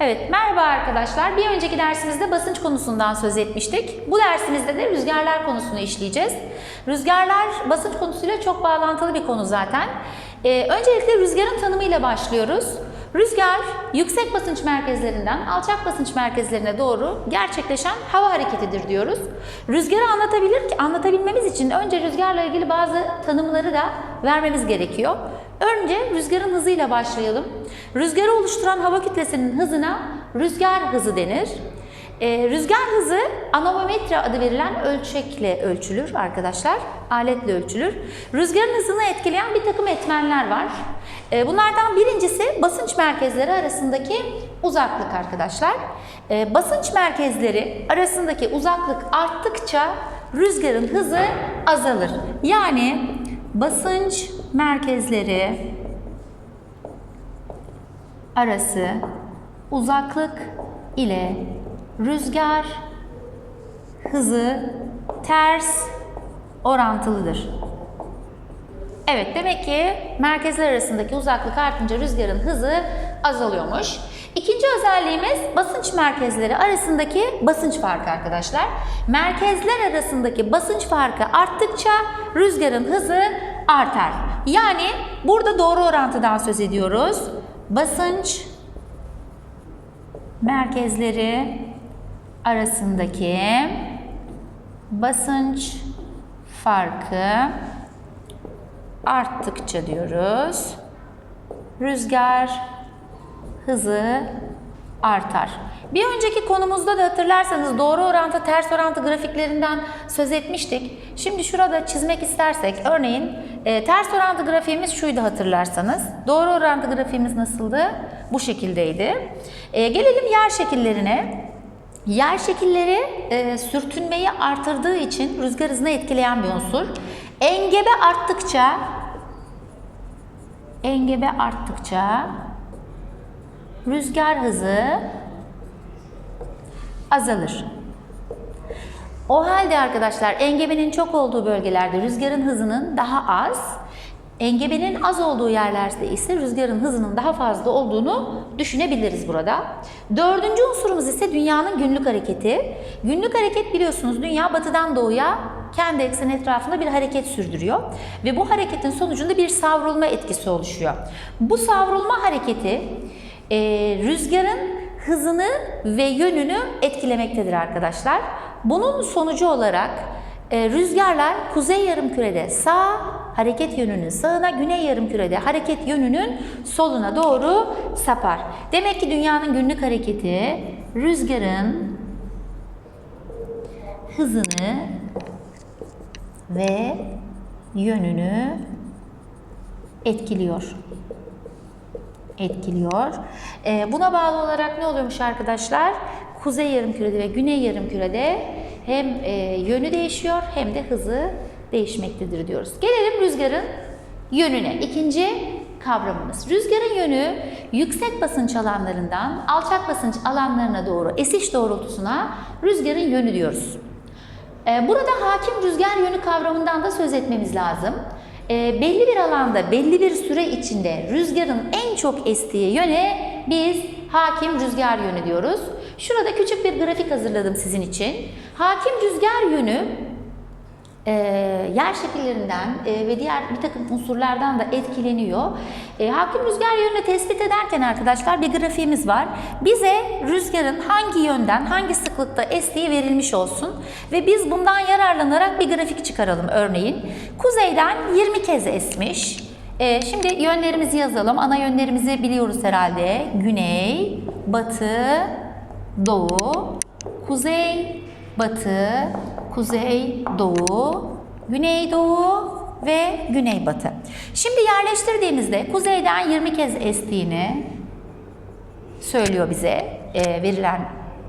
Evet, merhaba arkadaşlar. Bir önceki dersimizde basınç konusundan söz etmiştik. Bu dersimizde de rüzgarlar konusunu işleyeceğiz. Rüzgarlar basınç konusuyla çok bağlantılı bir konu zaten. Ee, öncelikle rüzgarın tanımıyla başlıyoruz. Rüzgar, yüksek basınç merkezlerinden alçak basınç merkezlerine doğru gerçekleşen hava hareketidir diyoruz. Rüzgarı anlatabilir ki anlatabilmemiz için önce rüzgarla ilgili bazı tanımları da vermemiz gerekiyor. Önce rüzgarın hızıyla başlayalım. Rüzgarı oluşturan hava kütlesinin hızına rüzgar hızı denir. Ee, rüzgar hızı anemometre adı verilen ölçekle ölçülür arkadaşlar. Aletle ölçülür. Rüzgarın hızını etkileyen bir takım etmenler var. Ee, bunlardan birincisi basınç merkezleri arasındaki uzaklık arkadaşlar. Ee, basınç merkezleri arasındaki uzaklık arttıkça rüzgarın hızı azalır. Yani basınç merkezleri arası uzaklık ile rüzgar hızı ters orantılıdır. Evet demek ki merkezler arasındaki uzaklık artınca rüzgarın hızı azalıyormuş. İkinci özelliğimiz basınç merkezleri arasındaki basınç farkı arkadaşlar. Merkezler arasındaki basınç farkı arttıkça rüzgarın hızı artar. Yani burada doğru orantıdan söz ediyoruz. Basınç merkezleri arasındaki basınç farkı arttıkça diyoruz. Rüzgar hızı artar. Bir önceki konumuzda da hatırlarsanız doğru orantı ters orantı grafiklerinden söz etmiştik. Şimdi şurada çizmek istersek örneğin e, ters orantı grafiğimiz şuydu hatırlarsanız. Doğru orantı grafiğimiz nasıldı? Bu şekildeydi. E, gelelim yer şekillerine. Yer şekilleri e, sürtünmeyi artırdığı için rüzgar hızını etkileyen bir unsur. Engebe arttıkça engebe arttıkça rüzgar hızı azalır. O halde arkadaşlar engebenin çok olduğu bölgelerde rüzgarın hızının daha az, engebenin az olduğu yerlerde ise rüzgarın hızının daha fazla olduğunu düşünebiliriz burada. Dördüncü unsurumuz ise dünyanın günlük hareketi. Günlük hareket biliyorsunuz dünya batıdan doğuya kendi ekseni etrafında bir hareket sürdürüyor ve bu hareketin sonucunda bir savrulma etkisi oluşuyor. Bu savrulma hareketi e, rüzgarın hızını ve yönünü etkilemektedir arkadaşlar. Bunun sonucu olarak e, rüzgarlar kuzey yarımkürede sağ hareket yönünün sağına, güney yarımkürede hareket yönünün soluna doğru sapar. Demek ki dünyanın günlük hareketi rüzgarın hızını ve yönünü etkiliyor etkiliyor. Ee, buna bağlı olarak ne oluyormuş arkadaşlar? Kuzey yarımkürede ve güney yarımkürede hem e, yönü değişiyor hem de hızı değişmektedir diyoruz. Gelelim rüzgarın yönüne. İkinci kavramımız. Rüzgarın yönü yüksek basınç alanlarından alçak basınç alanlarına doğru esiş doğrultusuna rüzgarın yönü diyoruz. Ee, Burada hakim rüzgar yönü kavramından da söz etmemiz lazım. Ee, belli bir alanda, belli bir süre içinde rüzgarın en çok estiği yöne biz hakim rüzgar yönü diyoruz. Şurada küçük bir grafik hazırladım sizin için. Hakim rüzgar yönü e, yer şekillerinden e, ve diğer bir takım unsurlardan da etkileniyor. E, hakim rüzgar yönünü tespit ederken arkadaşlar bir grafiğimiz var. Bize rüzgarın hangi yönden, hangi sıklıkta estiği verilmiş olsun ve biz bundan yararlanarak bir grafik çıkaralım örneğin. Kuzeyden 20 kez esmiş. E, şimdi yönlerimizi yazalım. Ana yönlerimizi biliyoruz herhalde. Güney, batı, doğu, kuzey, batı, kuzey, doğu, güneydoğu ve güneybatı. Şimdi yerleştirdiğimizde kuzeyden 20 kez estiğini söylüyor bize e, verilen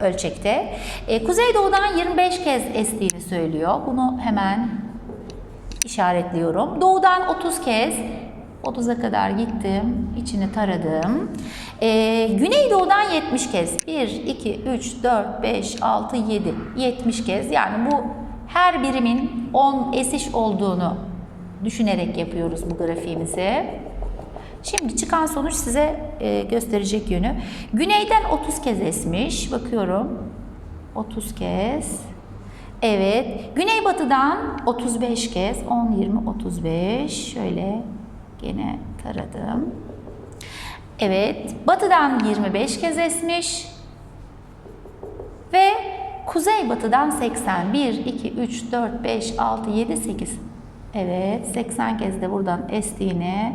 ölçekte. E, kuzeydoğudan 25 kez estiğini söylüyor. Bunu hemen işaretliyorum. Doğudan 30 kez 30'a kadar gittim, içini taradım. Ee, Güneydoğu'dan 70 kez. 1, 2, 3, 4, 5, 6, 7, 70 kez. Yani bu her birimin 10 esiş olduğunu düşünerek yapıyoruz bu grafiğimizi. Şimdi çıkan sonuç size e, gösterecek yönü. Güneyden 30 kez esmiş. Bakıyorum. 30 kez. Evet. Güneybatıdan 35 kez. 10, 20, 35. Şöyle gene taradım. Evet. Batıdan 25 kez esmiş. Ve kuzeybatıdan 80. 1, 2, 3, 4, 5, 6, 7, 8. Evet. 80 kez de buradan estiğini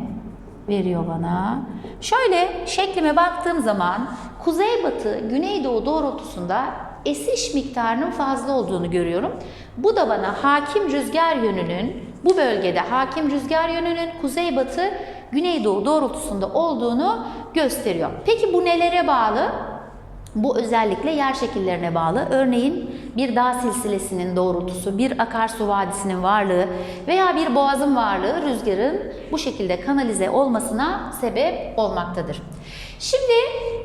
veriyor bana. Şöyle şeklime baktığım zaman kuzeybatı, güneydoğu doğrultusunda esiş miktarının fazla olduğunu görüyorum. Bu da bana hakim rüzgar yönünün, bu bölgede hakim rüzgar yönünün kuzeybatı, güneydoğu doğrultusunda olduğunu gösteriyor. Peki bu nelere bağlı? Bu özellikle yer şekillerine bağlı. Örneğin bir dağ silsilesinin doğrultusu, bir akarsu vadisinin varlığı veya bir boğazın varlığı rüzgarın bu şekilde kanalize olmasına sebep olmaktadır. Şimdi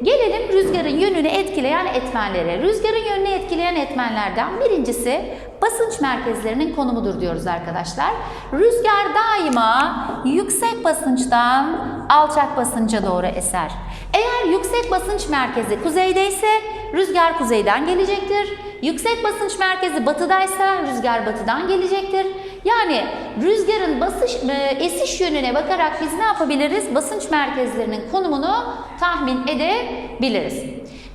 gelelim rüzgarın yönünü etkileyen etmenlere. Rüzgarın yönünü etkileyen etmenlerden birincisi basınç merkezlerinin konumudur diyoruz arkadaşlar. Rüzgar daima yüksek basınçtan alçak basınca doğru eser. Eğer yüksek basınç merkezi kuzeydeyse rüzgar kuzeyden gelecektir. Yüksek basınç merkezi batıdaysa rüzgar batıdan gelecektir. Yani rüzgarın basış, e, esiş yönüne bakarak biz ne yapabiliriz? Basınç merkezlerinin konumunu tahmin edebiliriz.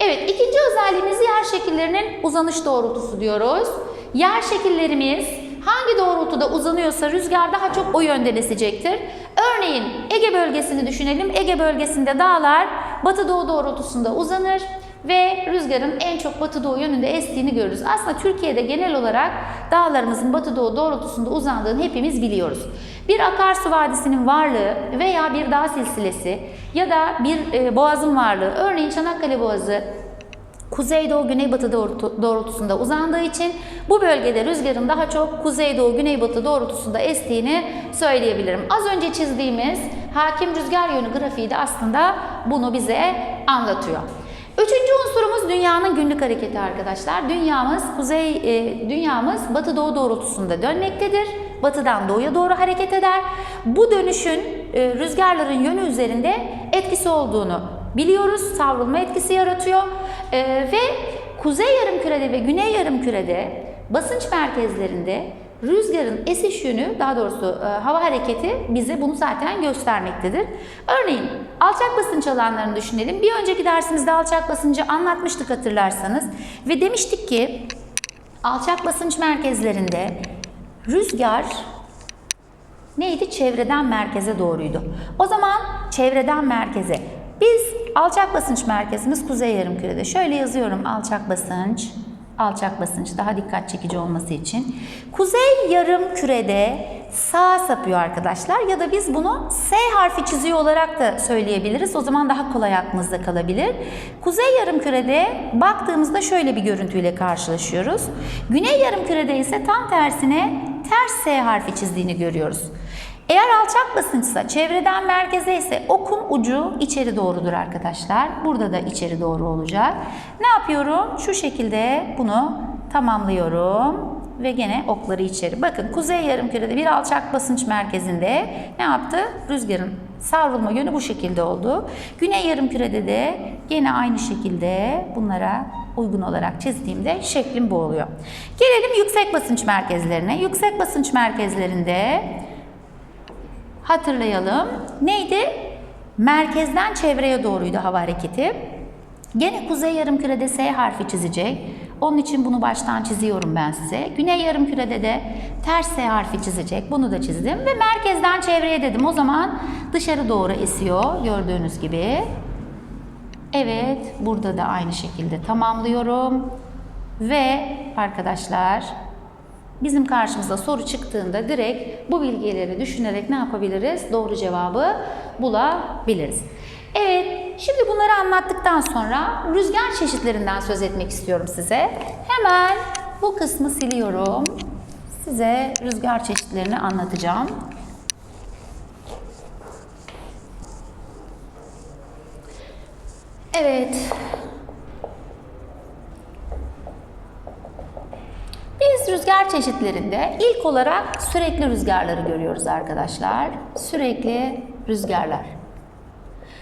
Evet ikinci özelliğimiz yer şekillerinin uzanış doğrultusu diyoruz. Yer şekillerimiz hangi doğrultuda uzanıyorsa rüzgar daha çok o yönde esecektir. Örneğin Ege bölgesini düşünelim. Ege bölgesinde dağlar batı doğu doğrultusunda uzanır ve rüzgarın en çok batı doğu yönünde estiğini görürüz. Aslında Türkiye'de genel olarak dağlarımızın batı doğu doğrultusunda uzandığını hepimiz biliyoruz. Bir akarsu vadisinin varlığı veya bir dağ silsilesi ya da bir e, boğazın varlığı, örneğin Çanakkale Boğazı kuzeydoğu güneybatı doğrultu- doğrultusunda uzandığı için bu bölgede rüzgarın daha çok kuzeydoğu güneybatı doğrultusunda estiğini söyleyebilirim. Az önce çizdiğimiz hakim rüzgar yönü grafiği de aslında bunu bize anlatıyor. Üçüncü unsurumuz dünyanın günlük hareketi arkadaşlar. Dünyamız kuzey e, dünyamız batı doğu doğrultusunda dönmektedir. Batıdan doğuya doğru hareket eder. Bu dönüşün e, rüzgarların yönü üzerinde etkisi olduğunu biliyoruz. Savrulma etkisi yaratıyor. E, ve kuzey yarımkürede ve güney yarımkürede basınç merkezlerinde rüzgarın esiş yönü, daha doğrusu e, hava hareketi bize bunu zaten göstermektedir. Örneğin alçak basınç alanlarını düşünelim. Bir önceki dersimizde alçak basıncı anlatmıştık hatırlarsanız. Ve demiştik ki alçak basınç merkezlerinde rüzgar neydi? Çevreden merkeze doğruydu. O zaman çevreden merkeze. Biz alçak basınç merkezimiz kuzey yarımkürede. Şöyle yazıyorum alçak basınç, alçak basınç daha dikkat çekici olması için. Kuzey yarım kürede sağa sapıyor arkadaşlar ya da biz bunu S harfi çiziyor olarak da söyleyebiliriz. O zaman daha kolay aklımızda kalabilir. Kuzey yarım kürede baktığımızda şöyle bir görüntüyle karşılaşıyoruz. Güney yarım kürede ise tam tersine ters S harfi çizdiğini görüyoruz. Eğer alçak basınçsa çevreden merkeze ise okun ucu içeri doğrudur arkadaşlar. Burada da içeri doğru olacak. Ne yapıyorum? Şu şekilde bunu tamamlıyorum ve gene okları içeri. Bakın kuzey yarımkürede bir alçak basınç merkezinde ne yaptı? Rüzgarın savrulma yönü bu şekilde oldu. Güney yarımkürede de gene aynı şekilde bunlara uygun olarak çizdiğimde şeklim bu oluyor. Gelelim yüksek basınç merkezlerine. Yüksek basınç merkezlerinde hatırlayalım. Neydi? Merkezden çevreye doğruydu hava hareketi. Gene kuzey yarımkürede S harfi çizecek. Onun için bunu baştan çiziyorum ben size. Güney yarımkürede de ters S harfi çizecek. Bunu da çizdim ve merkezden çevreye dedim. O zaman dışarı doğru esiyor gördüğünüz gibi. Evet, burada da aynı şekilde tamamlıyorum. Ve arkadaşlar bizim karşımıza soru çıktığında direkt bu bilgileri düşünerek ne yapabiliriz? Doğru cevabı bulabiliriz. Evet, şimdi bunları anlattıktan sonra rüzgar çeşitlerinden söz etmek istiyorum size. Hemen bu kısmı siliyorum. Size rüzgar çeşitlerini anlatacağım. Evet. Biz rüzgar çeşitlerinde ilk olarak sürekli rüzgarları görüyoruz arkadaşlar. Sürekli rüzgarlar.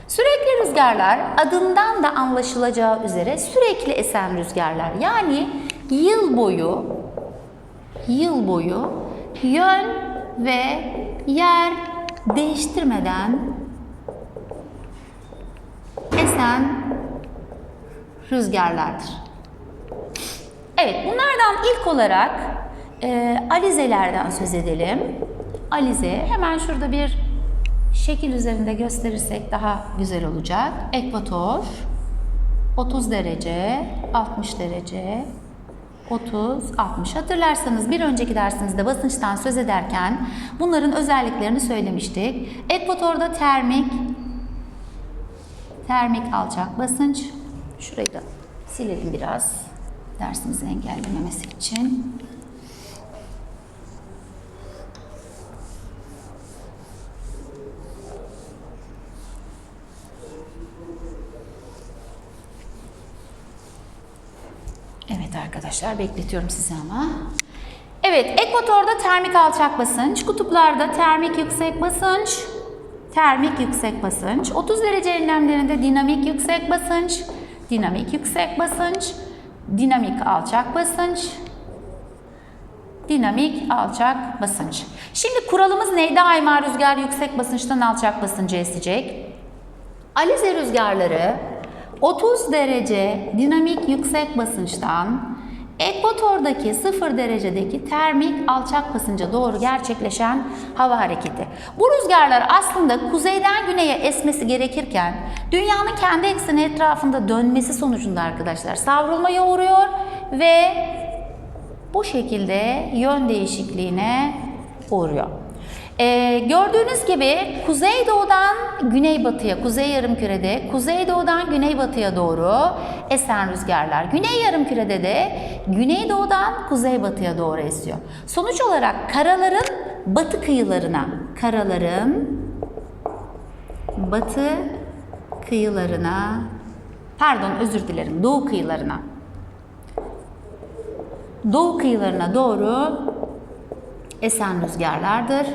Sürekli rüzgarlar adından da anlaşılacağı üzere sürekli esen rüzgarlar. Yani yıl boyu yıl boyu yön ve yer değiştirmeden esen rüzgarlardır. Evet, bunlardan ilk olarak e, alizelerden söz edelim. Alize, hemen şurada bir şekil üzerinde gösterirsek daha güzel olacak. Ekvator, 30 derece, 60 derece, 30, 60. Hatırlarsanız bir önceki dersimizde basınçtan söz ederken bunların özelliklerini söylemiştik. Ekvatorda termik, termik alçak basınç. Şurayı da silelim biraz dersimizi engellememesi için. Evet arkadaşlar bekletiyorum sizi ama. Evet ekvatorda termik alçak basınç, kutuplarda termik yüksek basınç, termik yüksek basınç, 30 derece enlemlerinde dinamik yüksek basınç, dinamik yüksek basınç, dinamik alçak basınç, dinamik alçak basınç. Şimdi kuralımız ne? Daima rüzgar yüksek basınçtan alçak basıncı esecek. Alize rüzgarları 30 derece dinamik yüksek basınçtan ekvatordaki 0 derecedeki termik alçak basınca doğru gerçekleşen hava hareketi. Bu rüzgarlar aslında kuzeyden güneye esmesi gerekirken dünyanın kendi ekseni etrafında dönmesi sonucunda arkadaşlar savrulmaya uğruyor ve bu şekilde yön değişikliğine uğruyor. Ee, gördüğünüz gibi kuzeydoğudan güneybatıya, kuzey yarımkürede kuzeydoğudan güneybatıya doğru esen rüzgarlar. Güney yarımkürede de güneydoğudan kuzeybatıya doğru esiyor. Sonuç olarak karaların batı kıyılarına, karaların batı kıyılarına, pardon özür dilerim, doğu kıyılarına doğu kıyılarına doğru esen rüzgarlardır.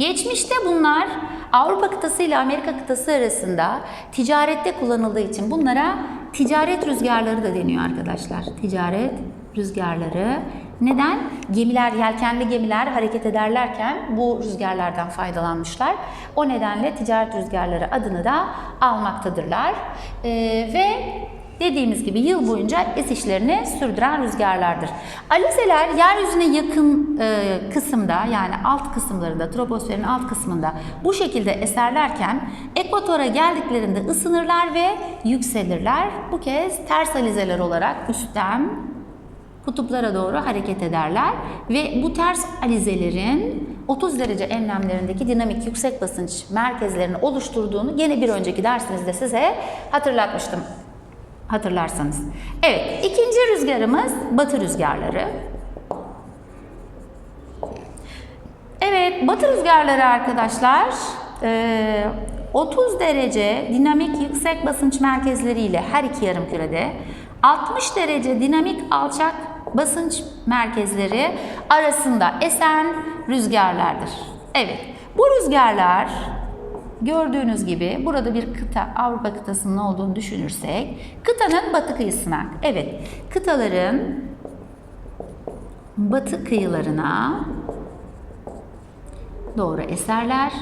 Geçmişte bunlar Avrupa kıtası ile Amerika kıtası arasında ticarette kullanıldığı için bunlara ticaret rüzgarları da deniyor arkadaşlar. Ticaret rüzgarları. Neden? Gemiler, yelkenli gemiler hareket ederlerken bu rüzgarlardan faydalanmışlar. O nedenle ticaret rüzgarları adını da almaktadırlar. Ee, ve dediğimiz gibi yıl boyunca esişlerini sürdüren rüzgarlardır. Alizeler yeryüzüne yakın e, kısımda yani alt kısımlarında, troposferin alt kısmında bu şekilde eserlerken ekvatora geldiklerinde ısınırlar ve yükselirler. Bu kez ters alizeler olarak üstten kutuplara doğru hareket ederler ve bu ters alizelerin 30 derece enlemlerindeki dinamik yüksek basınç merkezlerini oluşturduğunu gene bir önceki dersimizde size hatırlatmıştım hatırlarsanız. Evet, ikinci rüzgarımız batı rüzgarları. Evet, batı rüzgarları arkadaşlar e, 30 derece dinamik yüksek basınç merkezleriyle her iki yarım kürede 60 derece dinamik alçak basınç merkezleri arasında esen rüzgarlardır. Evet, bu rüzgarlar Gördüğünüz gibi burada bir kıta, Avrupa kıtasının olduğunu düşünürsek, kıtanın batı kıyısına, evet, kıtaların batı kıyılarına doğru eserler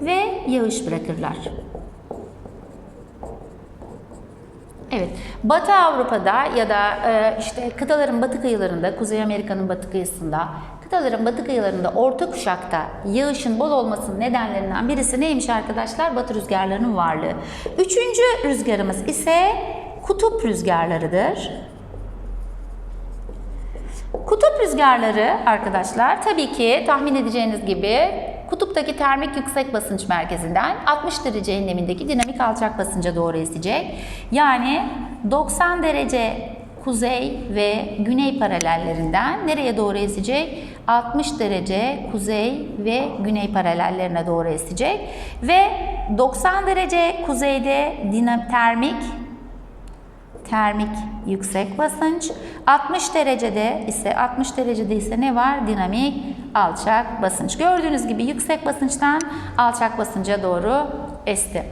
ve yağış bırakırlar. Evet, Batı Avrupa'da ya da e, işte kıtaların batı kıyılarında, Kuzey Amerika'nın batı kıyısında, kıtaların batı kıyılarında orta kuşakta yağışın bol olmasının nedenlerinden birisi neymiş arkadaşlar? Batı rüzgarlarının varlığı. Üçüncü rüzgarımız ise kutup rüzgarlarıdır. Kutup rüzgarları arkadaşlar tabii ki tahmin edeceğiniz gibi kutuptaki termik yüksek basınç merkezinden 60 derece enlemindeki dinamik alçak basınca doğru esecek. Yani 90 derece kuzey ve güney paralellerinden nereye doğru esecek? 60 derece kuzey ve güney paralellerine doğru esecek. Ve 90 derece kuzeyde dinam termik termik yüksek basınç. 60 derecede ise 60 derecede ise ne var? Dinamik alçak basınç. Gördüğünüz gibi yüksek basınçtan alçak basınca doğru esti.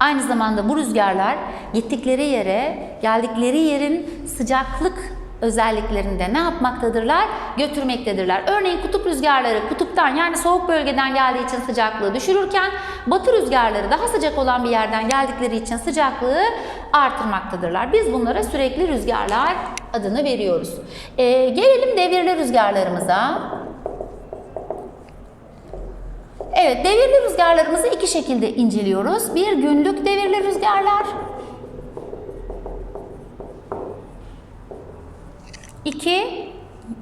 Aynı zamanda bu rüzgarlar gittikleri yere, geldikleri yerin sıcaklık özelliklerinde ne yapmaktadırlar? Götürmektedirler. Örneğin kutup rüzgarları kutuptan yani soğuk bölgeden geldiği için sıcaklığı düşürürken batı rüzgarları daha sıcak olan bir yerden geldikleri için sıcaklığı artırmaktadırlar. Biz bunlara sürekli rüzgarlar adını veriyoruz. Ee, gelelim devirli rüzgarlarımıza. Evet, devirli rüzgarlarımızı iki şekilde inceliyoruz. Bir günlük devirli rüzgarlar. İki,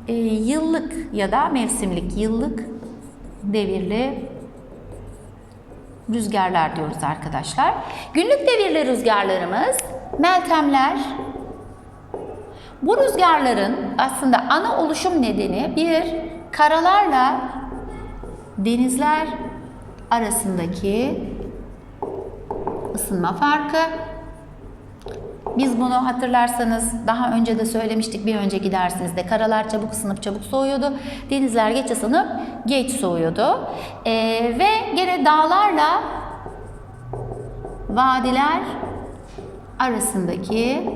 e, yıllık ya da mevsimlik yıllık devirli rüzgarlar diyoruz arkadaşlar. Günlük devirli rüzgarlarımız meltemler. Bu rüzgarların aslında ana oluşum nedeni bir karalarla denizler arasındaki ısınma farkı. Biz bunu hatırlarsanız daha önce de söylemiştik bir önceki dersimizde. Karalar çabuk ısınıp çabuk soğuyordu. Denizler geç ısınıp geç soğuyordu. Ee, ve gene dağlarla vadiler arasındaki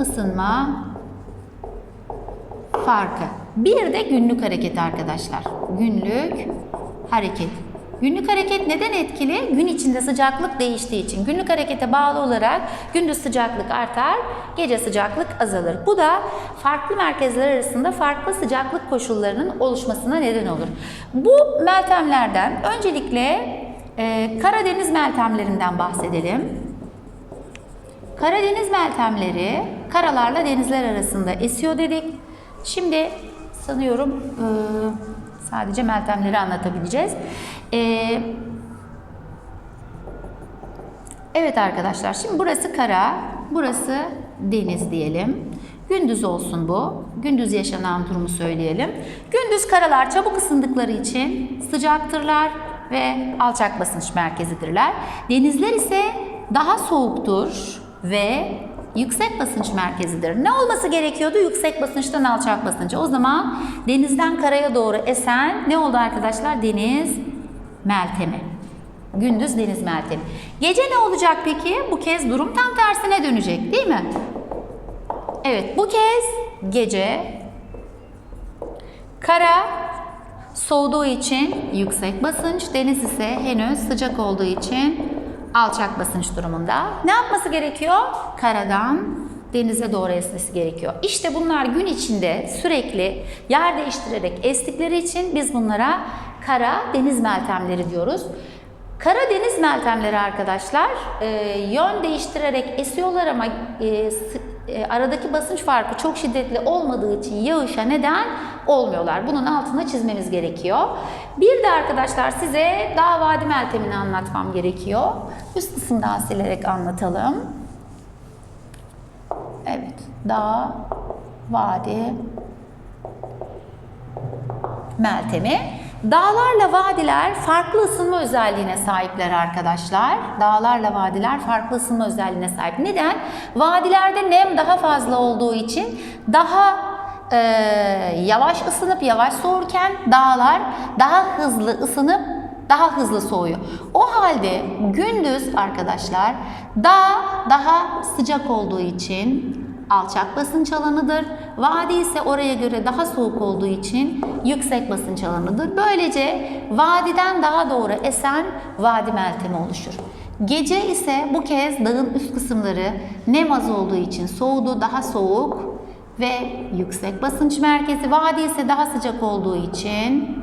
ısınma farkı. Bir de günlük hareket arkadaşlar. Günlük hareket. Günlük hareket neden etkili? Gün içinde sıcaklık değiştiği için. Günlük harekete bağlı olarak gündüz sıcaklık artar, gece sıcaklık azalır. Bu da farklı merkezler arasında farklı sıcaklık koşullarının oluşmasına neden olur. Bu meltemlerden öncelikle e, Karadeniz meltemlerinden bahsedelim. Karadeniz meltemleri karalarla denizler arasında esiyor dedik. Şimdi sanıyorum e, sadece meltemleri anlatabileceğiz. E, evet arkadaşlar şimdi burası kara, burası deniz diyelim. Gündüz olsun bu. Gündüz yaşanan durumu söyleyelim. Gündüz karalar çabuk ısındıkları için sıcaktırlar ve alçak basınç merkezidirler. Denizler ise daha soğuktur ve yüksek basınç merkezidir. Ne olması gerekiyordu? Yüksek basınçtan alçak basınca. O zaman denizden karaya doğru esen ne oldu arkadaşlar? Deniz meltemi. Gündüz deniz meltemi. Gece ne olacak peki? Bu kez durum tam tersine dönecek değil mi? Evet bu kez gece kara soğuduğu için yüksek basınç, deniz ise henüz sıcak olduğu için alçak basınç durumunda. Ne yapması gerekiyor? Karadan denize doğru esmesi gerekiyor. İşte bunlar gün içinde sürekli yer değiştirerek estikleri için biz bunlara kara deniz meltemleri diyoruz. Kara deniz meltemleri arkadaşlar e, yön değiştirerek esiyorlar ama e, e, aradaki basınç farkı çok şiddetli olmadığı için yağışa neden olmuyorlar. Bunun altına çizmemiz gerekiyor. Bir de arkadaşlar size dağ vadi meltemini anlatmam gerekiyor. Üst kısımdan silerek anlatalım. Evet, dağ, vadi, meltemi. Dağlarla vadiler farklı ısınma özelliğine sahipler arkadaşlar. Dağlarla vadiler farklı ısınma özelliğine sahip. Neden? Vadilerde nem daha fazla olduğu için daha e, yavaş ısınıp yavaş soğurken dağlar daha hızlı ısınıp daha hızlı soğuyor. O halde gündüz arkadaşlar dağ daha sıcak olduğu için alçak basınç alanıdır. Vadi ise oraya göre daha soğuk olduğu için yüksek basınç alanıdır. Böylece vadiden daha doğru esen vadi meltemi oluşur. Gece ise bu kez dağın üst kısımları nem az olduğu için soğudu, daha soğuk ve yüksek basınç merkezi. Vadi ise daha sıcak olduğu için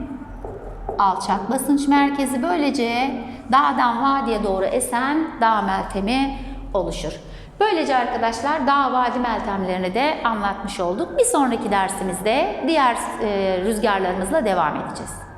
alçak basınç merkezi. Böylece dağdan vadiye doğru esen dağ meltemi oluşur. Böylece arkadaşlar dağ vadi meltemlerini de anlatmış olduk. Bir sonraki dersimizde diğer e, rüzgarlarımızla devam edeceğiz.